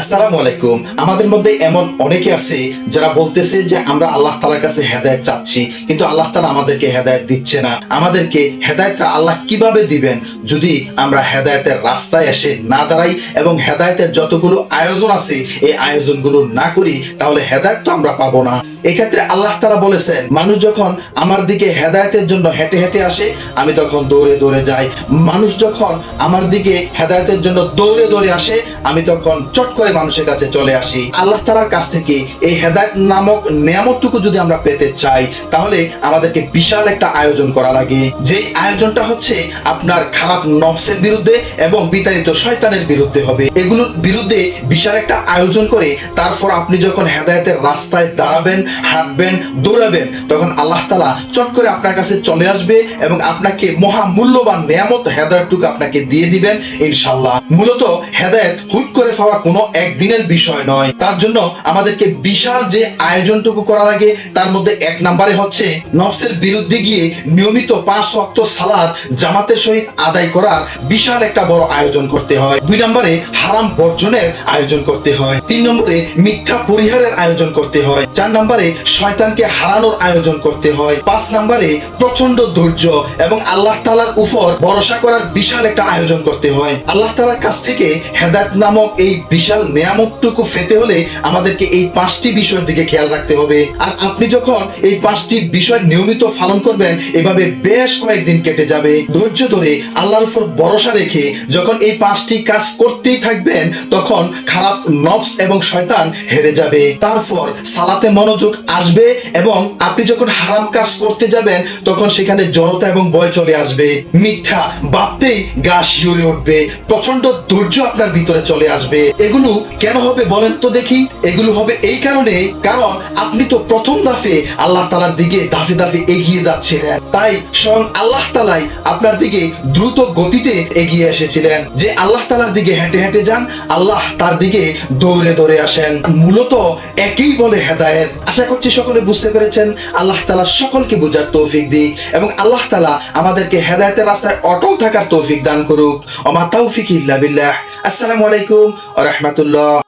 আসসালামু আলাইকুম। আমাদের মধ্যে এমন অনেকে আছে যারা বলতেছে যে আমরা আল্লাহ তালার কাছে হেদায়ত চাচ্ছি, কিন্তু আল্লাহ তালা আমাদেরকে হেদায়ত দিচ্ছে না। আমাদেরকে হেদায়তটা আল্লাহ কীভাবে দিবেন? যদি আমরা হেদায়তের রাস্তায় এসে না দাঁড়াই এবং হেদায়তের যতগুলো আয়োজন আছে, এই আয়োজনগুলো না করি, তাহলে হেদায়ত তো আমরা পাবো না। এক্ষেত্রে আল্লাহ তালা বলেছেন, মানুষ যখন আমার দিকে হেদায়তের জন্য হেঁটে হেঁটে আসে, আমি তখন দৌড়ে দৌড়ে যাই। মানুষ যখন আমার দিকে হেদায়তের জন্য দৌড়ে দৌড়ে আসে, আমি তখন চট করে মানুষের কাছে চলে আসি। আল্লাহ তালার কাছ থেকে এই হেদায়ত নামক নিয়ামতটুকু যদি আমরা পেতে চাই, তাহলে আমাদেরকে বিশাল একটা আয়োজন করা লাগে। যে আয়োজনটা হচ্ছে আপনার খারাপ নফসের বিরুদ্ধে এবং বিতাড়িত শয়তানের বিরুদ্ধে হবে। এগুলোর বিরুদ্ধে বিশাল একটা আয়োজন করে, তারপর আপনি যখন হেদায়তের রাস্তায় দাঁড়াবেন হাঁটবেন, দৌড়াবেন, তখন আল্লাহ তালা চট করে আপনার কাছে চলে আসবে এবং আপনাকে মহা মূল্যবান নিয়ামত, হেদায়তটুকু আপনাকে দিয়ে দিবেন ইনশাল্লাহ মূলত হেদায়ত হুট করে পাওয়া কোনো একদিনের বিষয় নয়। তার জন্য আমাদেরকে বিশাল যে আয়োজনটুকু করা লাগে, তার মধ্যে এক নম্বরে হচ্ছে নফসের বিরুদ্ধে গিয়ে নিয়মিত পাঁচ ওয়াক্ত সালাদ জামাতের সহিত আদায় করার বিশাল একটা বড় আয়োজন করতে হয়। দুই নম্বরে হারাম বর্জনের আয়োজন করতে হয়। তিন নম্বরে মিথ্যা পরিহারের আয়োজন করতে হয়। চার নম্বরে শয়তানকে হারানোর আয়োজন করতে হয়। পাঁচ নম্বরে প্রচণ্ড ধৈর্য এবং আল্লাহ তালার উপর ভরসা করার বিশাল একটা আয়োজন করতে হয়। আল্লাহ তালার কাছ থেকে হেদায়ত নামক এই বিশাল নিয়ামতটুকু পেতে হলে আমাদেরকে এই পাঁচটি বিষয়ের দিকে খেয়াল রাখতে হবে। আর আপনি যখন এই পাঁচটি বিষয় নিয়মিত পালন করবেন, এভাবে বেশ কয়েকদিন কেটে যাবে। ধৈর্য ধরে আল্লাহর উপর ভরসা রেখে যখন এই পাঁচটি কাজ করতেই থাকবেন, তখন খারাপ নবস এবং শয়তান হেরে যাবে। তারপর সালাতে মনোযোগ আসবে এবং আপনি যখন হারাম কাজ করতে যাবেন, তখন সেখানে জড়তা এবং ভয় চলে আসবে। মিথ্যা ভাবতেই গা শিউরে উঠবে। প্রচণ্ড ধৈর্য আপনার ভিতরে চলে আসবে। এগুলো কেন হবে বলেন তো দেখি। এগুলো হবে এই কারণে, কারণ আপনি তো প্রথম দাফে আল্লাহ তালার দিকে দাফে দাফে এগিয়ে যাচ্ছিলেন। তাই স্বয়ং আল্লাহ তালাই আপনার দিকে দ্রুত গতিতে এগিয়ে এসেছিলেন। যে আল্লাহ তালার দিকে হেঁটে হেঁটে যান, আল্লাহ তার দিকে দৌড়ে দৌড়ে আসেন। মূলত একই বলে হেদায়েত। আশা করছি সকলে বুঝতে পেরেছেন, আল্লাহ তালা সকলকে বোঝার তৌফিক দিক এবং আল্লাহ তালা আমাদেরকে হেদায়তের রাস্তায় অটল থাকার তৌফিক দান করুক। অমা তৌফিক ইল্লা বিল্লাহ। আসসালামু আলাইকুম রাহমাতুল্লাহ।